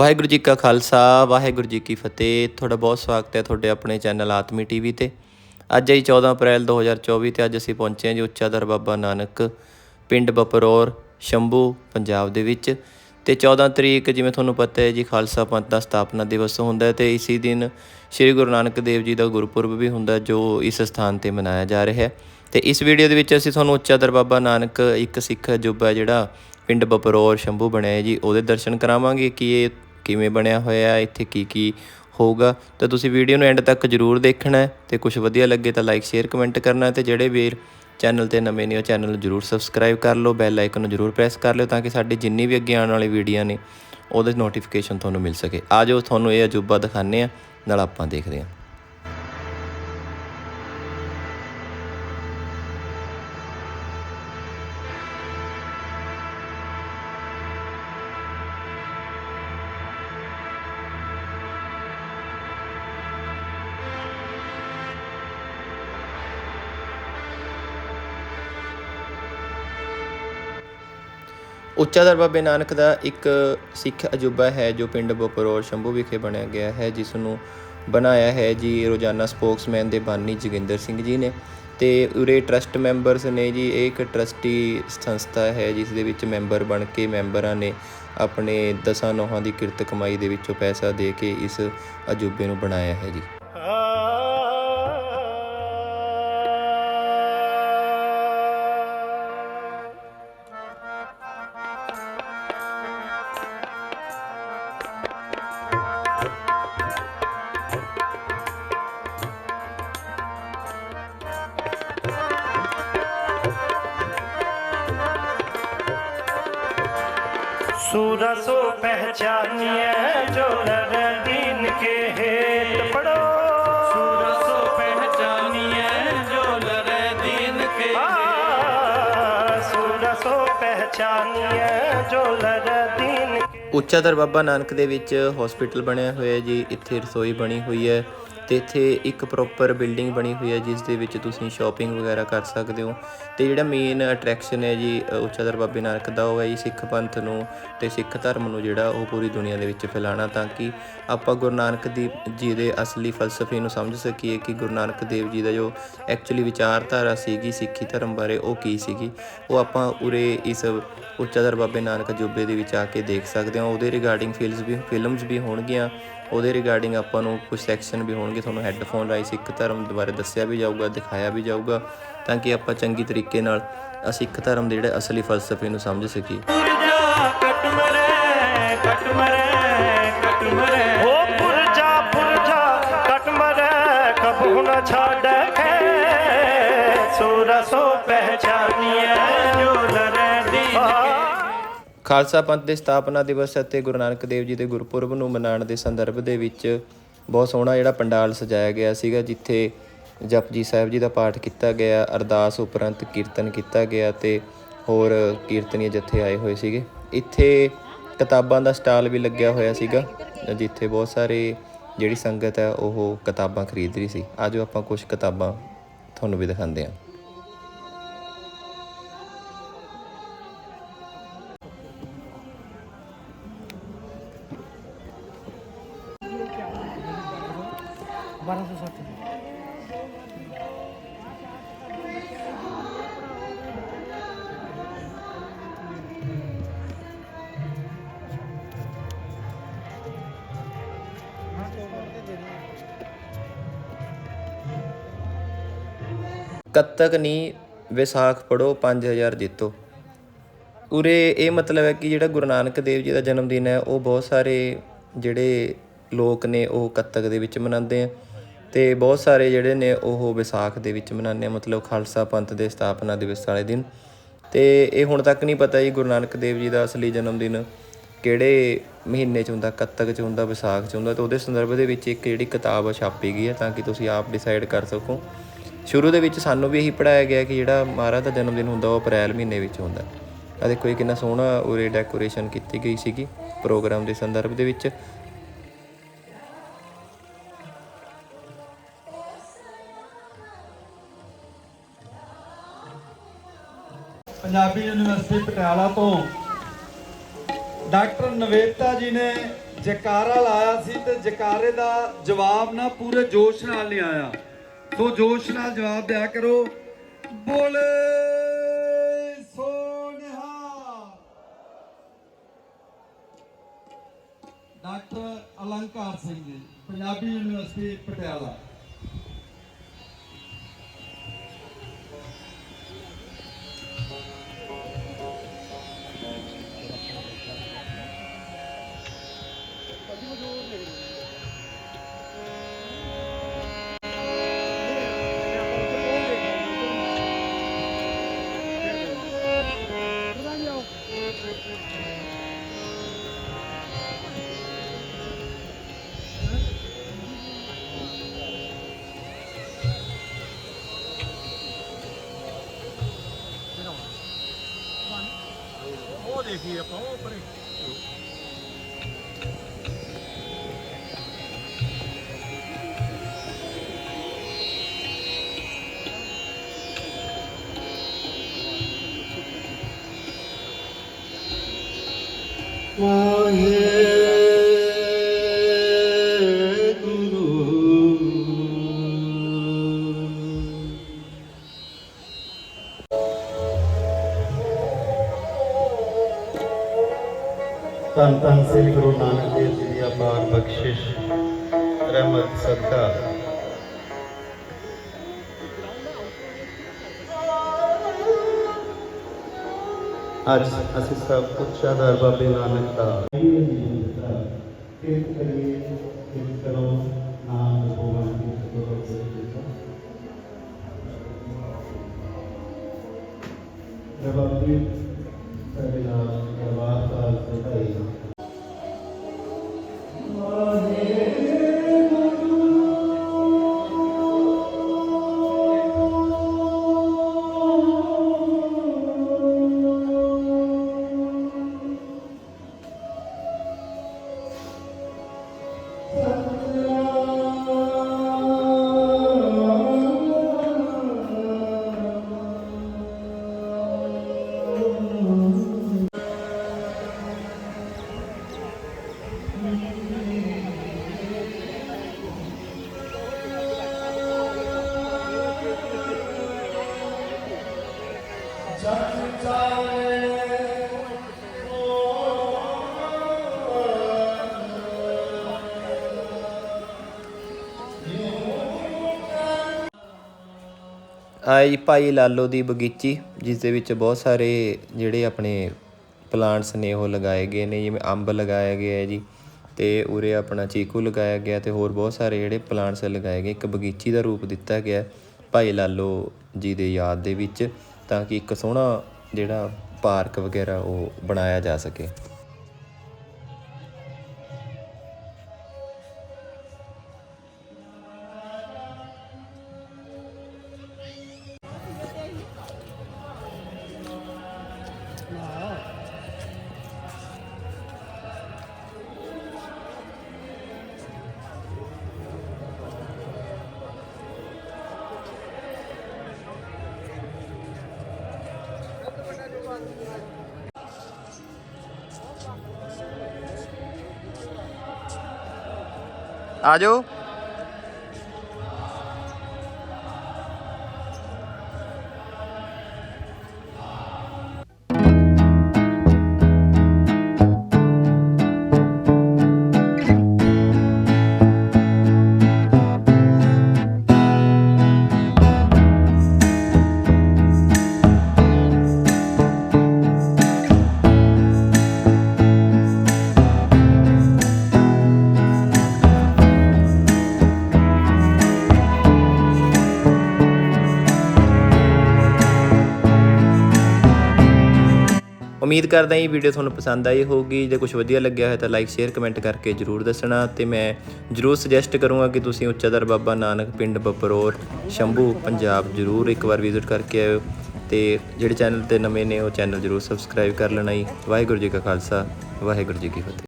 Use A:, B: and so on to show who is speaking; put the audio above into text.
A: ਵਾਹਿਗੁਰੂ ਜੀ ਕਾ ਖਾਲਸਾ, ਵਾਹਿਗੁਰੂ ਜੀ ਕੀ ਫਤਿਹ। ਤੁਹਾਡਾ ਬਹੁਤ ਸਵਾਗਤ ਹੈ ਤੁਹਾਡੇ ਆਪਣੇ ਚੈਨਲ ਆਤਮੀ ਟੀਵੀ ਤੇ। ਅੱਜ ਹੈ ਜੀ 14 ਅਪ੍ਰੈਲ 2024 ਤੇ ਅੱਜ ਅਸੀਂ ਪਹੁੰਚੇ ਹਾਂ ਜੀ ਉੱਚਾ ਦਰ ਬਾਬਾ ਨਾਨਕ ਪਿੰਡ ਬਪਰੌਰ, ਸ਼ੰਭੂ, ਪੰਜਾਬ ਦੇ ਵਿੱਚ। ਤੇ 14 ਤਰੀਕ ਜਿਵੇਂ ਤੁਹਾਨੂੰ ਪਤਾ ਹੈ ਜੀ ਖਾਲਸਾ ਪੰਥ ਦਾ ਸਥਾਪਨਾ ਦਿਵਸ ਹੁੰਦਾ ਹੈ ਤੇ ਇਸੇ ਦਿਨ ਸ੍ਰੀ ਗੁਰੂ ਨਾਨਕ ਦੇਵ ਜੀ ਦਾ ਗੁਰਪੁਰਬ ਵੀ ਹੁੰਦਾ ਜੋ ਇਸ ਸਥਾਨ ਤੇ ਮਨਾਇਆ ਜਾ ਰਿਹਾ ਹੈ। ਤੇ ਇਸ ਵੀਡੀਓ ਦੇ ਵਿੱਚ ਅਸੀਂ ਤੁਹਾਨੂੰ ਉੱਚਾ ਦਰ ਬਾਬਾ ਨਾਨਕ ਇੱਕ ਸਿੱਖ ਅਜੂਬਾ ਜਿਹੜਾ ਪਿੰਡ ਬਪਰੌਰ, ਸ਼ੰਭੂ ਬਣਿਆ ਜੀ, ਉਹਦੇ ਦਰਸ਼ਨ ਕਰਾਵਾਂਗੇ ਕਿ ਇਹ ਕਿਵੇਂ ਬਣਿਆ ਹੋਇਆ ਹੈ, ਇੱਥੇ ਕੀ ਕੀ ਹੋਊਗਾ, ਤਾਂ ਤੁਸੀਂ ਵੀਡੀਓ ਨੂੰ ਐਂਡ ਤੱਕ ਜਰੂਰ ਦੇਖਣਾ ਹੈ, ਤੇ ਕੁਝ ਵਧੀਆ ਲੱਗੇ ਤਾਂ ਲਾਈਕ ਸ਼ੇਅਰ ਕਮੈਂਟ ਕਰਨਾ ਹੈ, ਤੇ ਜਿਹੜੇ ਵੀਰ ਚੈਨਲ ਤੇ ਨਵੇਂ ਨੇ ਉਹ ਚੈਨਲ ਨੂੰ ਜਰੂਰ ਸਬਸਕ੍ਰਾਈਬ ਕਰ ਲਓ ਬੈਲ ਆਈਕਨ ਨੂੰ ਜਰੂਰ ਪ੍ਰੈਸ ਕਰ ਲਿਓ ਤਾਂ ਕਿ ਸਾਡੀ ਜਿੰਨੀ ਵੀ ਅੱਗੇ ਆਉਣ ਵਾਲੀ ਵੀਡੀਓ ਨੇ, ਉਹਦੇ ਨੋਟੀਫਿਕੇਸ਼ਨ ਤੁਹਾਨੂੰ ਮਿਲ ਸਕੇ। ਆਜੋ ਤੁਹਾਨੂੰ ਇਹ ਅਜੂਬਾ ਦਿਖਾਣੇ ਆ ਨਾਲ ਆਪਾਂ ਦੇਖਦੇ ਹਾਂ। ਉੱਚਾ ਦਰ ਬਾਬੇ ਨਾਨਕ ਦਾ ਇੱਕ ਸਿੱਖ ਅਜੂਬਾ ਹੈ ਜੋ ਪਿੰਡ ਬਪਰੌਰ ਸ਼ੰਭੂ ਵਿਖੇ ਬਣਿਆ ਗਿਆ ਹੈ, ਜਿਸ ਨੂੰ ਬਣਾਇਆ ਹੈ ਜੀ ਰੋਜ਼ਾਨਾ ਸਪੋਕਸਮੈਨ ਦੇ ਬਾਨੀ ਜੋਗਿੰਦਰ ਸਿੰਘ ਜੀ ਨੇ। ਤੇ ਉਰੇ ਟਰਸਟ ਮੈਂਬਰਸ ਨੇ ਜੀ, ਇਹ ਇੱਕ ਟਰਸਟੀ ਸੰਸਥਾ ਹੈ, ਜਿਸ ਦੇ ਵਿੱਚ ਮੈਂਬਰ ਬਣ ਕੇ ਮੈਂਬਰਾਂ ਨੇ ਆਪਣੇ ਦਸਾਂ ਨੋਹਾਂ ਦੀ ਕਿਰਤ ਕਮਾਈ ਦੇ ਵਿੱਚੋਂ ਪੈਸਾ ਦੇ ਕੇ ਇਸ ਅਜੂਬੇ ਨੂੰ ਬਣਾਇਆ ਹੈ ਜੀ।
B: सूरसो पहचानिए जो नर दीन के हेत पढ़ो
C: सूरसो पहचानिए जो लरे दीन के
B: आ, सूरसो पहचानिए जो नर दीन के
A: ਉੱਚਾ ਦਰ ਬਾਬਾ ਨਾਨਕ ਦੇ ਵਿੱਚ ਹਸਪੀਟਲ ਬਣਿਆ ਹੋਇਆ ਹੈ ਜੀ ਇੱਥੇ ਰਸੋਈ ਬਣੀ ਹੋਈ ਹੈ ਤੇ ਇੱਥੇ ਇੱਕ ਪ੍ਰੋਪਰ ਬਿਲਡਿੰਗ ਬਣੀ ਹੋਈ ਹੈ ਜਿਸ ਦੇ ਵਿੱਚ ਤੁਸੀਂ ਸ਼ਾਪਿੰਗ ਵਗੈਰਾ ਕਰ ਸਕਦੇ ਹੋ। ਤੇ ਜਿਹੜਾ ਮੇਨ ਅਟਰੈਕਸ਼ਨ ਹੈ ਜੀ ਅ, ਉੱਚਾ ਦਰ ਬਾਬੇ ਨਾਨਕ ਦਾ ਉਹ ਹੈ ਜੀ ਸਿੱਖ ਪੰਥ ਨੂੰ ਤੇ ਸਿੱਖ ਧਰਮ ਨੂੰ ਜਿਹੜਾ ਉਹ ਪੂਰੀ ਦੁਨੀਆ ਦੇ ਵਿੱਚ ਫੈਲਾਉਣਾ ਤਾਂ ਕਿ ਆਪਾਂ ਗੁਰੂ ਨਾਨਕ ਦੀ ਜੀ ਦੇ ਅਸਲੀ ਫਲਸਫੇ ਨੂੰ ਸਮਝ ਸਕੀਏ ਕਿ ਗੁਰੂ ਨਾਨਕ ਦੇਵ ਜੀ ਦਾ ਜੋ ਐਕਚੁਅਲੀ ਵਿਚਾਰਧਾਰਾ ਸੀਗੀ ਸਿੱਖੀ ਧਰਮ ਬਾਰੇ ਉਹ ਕੀ ਸੀਗੀ। ਉਹ ਆਪਾਂ ਉਰੇ ਇਸ ਉੱਚਾ ਦਰ ਬਾਬੇ ਨਾਨਕ ਅਜੂਬੇ ਦੇ ਵਿੱਚ ਆ ਕੇ ਦੇਖ ਸਕਦੇ ਹਾਂ। ਉਹਦੇ ਰਿਗਾਰਡਿੰਗ ਫਿਲਮਸ ਵੀ ਫਿਲਮਸ ਵੀ ਹੋਣਗੀਆਂ। ਉਹਦੇ ਰਿਗਾਰਡਿੰਗ ਆਪਾਂ ਨੂੰ ਕੁਝ ਸੈਕਸ਼ਨ ਵੀ ਹੋਣਗੇ ਤੁਹਾਨੂੰ ਹੈੱਡਫੋਨ ਰਾਈ ਸਿੱਖ ਧਰਮ ਬਾਰੇ ਦੱਸਿਆ ਵੀ ਜਾਊਗਾ ਦਿਖਾਇਆ ਵੀ ਜਾਊਗਾ ਤਾਂ ਕਿ ਆਪਾਂ ਚੰਗੀ ਤਰੀਕੇ ਨਾਲ ਸਿੱਖ ਧਰਮ ਦੇ ਜਿਹੜੇ ਅਸਲੀ ਫਲਸਫੇ ਨੂੰ ਸਮਝ ਸਕੀਏ।
B: ਕੱਟ
A: ਖਾਲਸਾ ਪੰਥ ਦੇ ਸਥਾਪਨਾ ਦਿਵਸ ਅਤੇ ਗੁਰੂ ਨਾਨਕ ਦੇਵ ਜੀ ਦੇ ਗੁਰਪੁਰਬ ਨੂੰ ਮਨਾਉਣ ਦੇ ਸੰਦਰਭ ਦੇ ਵਿੱਚ ਬਹੁਤ ਸੋਹਣਾ ਜਿਹੜਾ ਪੰਡਾਲ ਸਜਾਇਆ ਗਿਆ ਸੀਗਾ, ਜਿੱਥੇ ਜਪਜੀ ਸਾਹਿਬ ਜੀ ਦਾ ਪਾਠ ਕੀਤਾ ਗਿਆ, ਅਰਦਾਸ ਉਪਰੰਤ ਕੀਰਤਨ ਕੀਤਾ ਗਿਆ ਤੇ ਹੋਰ ਕੀਰਤਨੀਏ ਜਥੇ ਆਏ ਹੋਏ ਸੀਗੇ। ਇੱਥੇ ਕਿਤਾਬਾਂ ਦਾ ਸਟਾਲ ਵੀ ਲੱਗਿਆ ਹੋਇਆ ਸੀਗਾ, ਜਿੱਥੇ ਬਹੁਤ ਸਾਰੇ ਜਿਹੜੀ ਸੰਗਤ ਹੈ ਉਹ ਕਿਤਾਬਾਂ ਖਰੀਦ ਰਹੀ ਸੀ। ਆਜੋ ਆਪਾਂ ਕੁਝ ਕਿਤਾਬਾਂ ਤੁਹਾਨੂੰ ਵੀ ਦਿਖਾਉਂਦੇ ਹਾਂ। ਕੱਤਕ ਨੀ ਵਿਸਾਖ ਪੜੋ 5000 ਜਿੱਤੋ। ਉਰੇ ਇਹ ਮਤਲਬ ਹੈ ਕਿ ਜਿਹੜਾ ਗੁਰੂ ਨਾਨਕ ਦੇਵ ਜੀ ਦਾ ਜਨਮ ਦਿਨ ਹੈ, ਉਹ ਬਹੁਤ ਸਾਰੇ ਜਿਹੜੇ ਲੋਕ ਨੇ ਉਹ ਕੱਤਕ ਦੇ ਵਿੱਚ ਮਨਾਉਂਦੇ ਆ। ਤੇ ਬਹੁਤ ਸਾਰੇ ਜਿਹੜੇ ਨੇ ਉਹ ਵਿਸਾਖ ਦੇ ਵਿੱਚ ਮਨਾਉਂਦੇ ਆ, ਮਤਲਬ ਖਾਲਸਾ ਪੰਥ ਦੇ ਸਥਾਪਨਾ ਦਿਵਸ ਵਾਲੇ ਦਿਨ। ਤੇ ਇਹ ਹੁਣ ਤੱਕ ਨਹੀਂ ਪਤਾ ਜੀ ਗੁਰੂ ਨਾਨਕ ਦੇਵ ਜੀ ਦਾ ਅਸਲੀ ਜਨਮ ਦਿਨ ਕਿਹੜੇ ਮਹੀਨੇ 'ਚ ਹੁੰਦਾ, ਕੱਤਕ 'ਚ ਹੁੰਦਾ, ਵਿਸਾਖ 'ਚ ਹੁੰਦਾ, ਤੇ ਉਹਦੇ ਸੰਦਰਭ ਦੇ ਵਿੱਚ ਇੱਕ ਜਿਹੜੀ ਕਿਤਾਬ ਛਾਪੀ ਗਈ ਹੈ ਤਾਂ ਕਿ ਤੁਸੀਂ ਆਪ ਡਿਸਾਈਡ ਕਰ ਸਕੋ। ਸ਼ੁਰੂ ਦੇ ਵਿੱਚ ਸਾਨੂੰ ਵੀ ਇਹੀ ਪੜਾਇਆ ਗਿਆ ਕਿ ਜਿਹੜਾ ਮਹਾਰਾਜ ਦਾ ਜਨਮ ਦਿਨ ਹੁੰਦਾ, ਉਹ ਅਪ੍ਰੈਲ ਮਹੀਨੇ ਵਿੱਚ ਹੁੰਦਾ। ਆ ਦੇਖੋ ਇਹ ਕਿੰਨਾ ਸੋਹਣਾ ਉਰੇ ਡੈਕੋਰੇਸ਼ਨ ਕੀਤੀ ਗਈ ਸੀਗੀ, ਪ੍ਰੋਗਰਾਮ ਦੇ ਸੰਦਰਭ ਦੇ ਵਿੱਚ।
D: ਪੰਜਾਬੀ ਯੂਨੀਵਰਸਿਟੀ ਪਟਿਆਲਾ ਤੋਂ। ਡਾਕਟਰ ਨਵੇਤਾ ਜੀ ਨੇ ਜਕਾਰਾ ਲਾਇਆ ਸੀ ਤੇ ਜਕਾਰੇ ਦਾ ਜਵਾਬ ਨਾ ਪੂਰੇ ਜੋਸ਼ ਨਾਲ ਨਹੀਂ ਆਇਆ। ਸੋ ਜੋਸ਼ ਨਾਲ ਜਵਾਬ ਦਿਆ ਕਰੋ, ਬੋਲੇ ਸੋਨਿਹਾ doctor Alankar Singh ji, Punjabi university Patiala. energia pobre. Oh, Morrer.
E: ਧੰਨ ਧੰਨ ਸ੍ਰੀ ਗੁਰੂ ਨਾਨਕ ਦੇਵ ਜੀ ਦੀ ਅਪਾਰ ਬਖਸ਼ਿਸ਼ ਰਹਿਮਤ ਸਦਕਾ। ਅੱਜ ਅਸੀਂ ਸਭ ਉੱਚਾ ਦਰ ਬਾਬੇ ਨਾਨਕ ਦਾ। ਕਿਰਤ ਕਰੀਏ ਕਿਰਤ ਕਰੋ ਨਾਮ ਜਪੋ ਕੀ ਕਰੋ ਰਬਾਬੀ ਸਾਡੇ ਨਾਲ।
A: ਆਈ ਭਾਈ ਲਾਲੋ ਦੀ ਬਗੀਚੀ ਜਿਸ ਦੇ ਵਿੱਚ ਬਹੁਤ ਸਾਰੇ ਜਿਹੜੇ ਆਪਣੇ ਪਲਾਂਟਸ ਨੇ, ਉਹ ਲਗਾਏ ਗਏ ਨੇ, ਜਿਵੇਂ ਅੰਬ ਲਗਾਇਆ ਗਿਆ ਹੈ ਜੀ, ਤੇ ਉਰੇ ਆਪਣਾ ਚੀਕੂ ਲਗਾਇਆ ਗਿਆ ਤੇ ਹੋਰ ਬਹੁਤ ਸਾਰੇ ਜਿਹੜੇ ਪਲਾਂਟਸ ਲਗਾਏ ਗਏ। ਇੱਕ ਬਗੀਚੀ ਦਾ ਰੂਪ ਦਿੱਤਾ ਗਿਆ ਭਾਈ ਲਾਲੋ ਜੀ ਦੇ ਯਾਦ ਦੇ ਵਿੱਚ। ਤਾਂ ਕਿ ਇੱਕ ਸੋਹਣਾ ਜਿਹੜਾ ਪਾਰਕ ਵਗੈਰਾ ਉਹ ਬਣਾਇਆ ਜਾ ਸਕੇ। ਆ ਉਮੀਦ ਕਰਦਾ ਇਹ ਵੀਡੀਓ ਤੁਹਾਨੂੰ ਪਸੰਦ ਆਈ ਹੋਊਗੀ। ਜੇ ਕੁਝ ਵਧੀਆ ਲੱਗਿਆ ਹੋਇਆ ਤਾਂ ਲਾਈਕ ਸ਼ੇਅਰ ਕਮੈਂਟ ਕਰਕੇ ਜਰੂਰ ਦੱਸਣਾ ਤੇ ਮੈਂ ਜਰੂਰ ਸੁਜੈਸਟ ਕਰੂੰਗਾ ਕਿ ਤੁਸੀਂ ਉੱਚਾਦਰ ਬਾਬਾ ਨਾਨਕ ਪਿੰਡ ਬਪਰੋਰ ਸ਼ੰਭੂ, ਪੰਜਾਬ ਜਰੂਰ ਇੱਕ ਵਾਰ ਵਿਜ਼ਿਟ ਕਰਕੇ ਆਇਓ ਤੇ ਜਿਹੜੇ ਚੈਨਲ ਤੇ ਨਵੇਂ ਨੇ ਉਹ ਚੈਨਲ ਜਰੂਰ ਸਬਸਕ੍ਰਾਈਬ ਕਰ ਲੈਣਾ ਜੀ। ਵਾਹਿਗੁਰੂ ਜੀ ਕਾ ਖਾਲਸਾ, ਵਾਹਿਗੁਰੂ ਜੀ ਕੀ ਫਤਿਹ।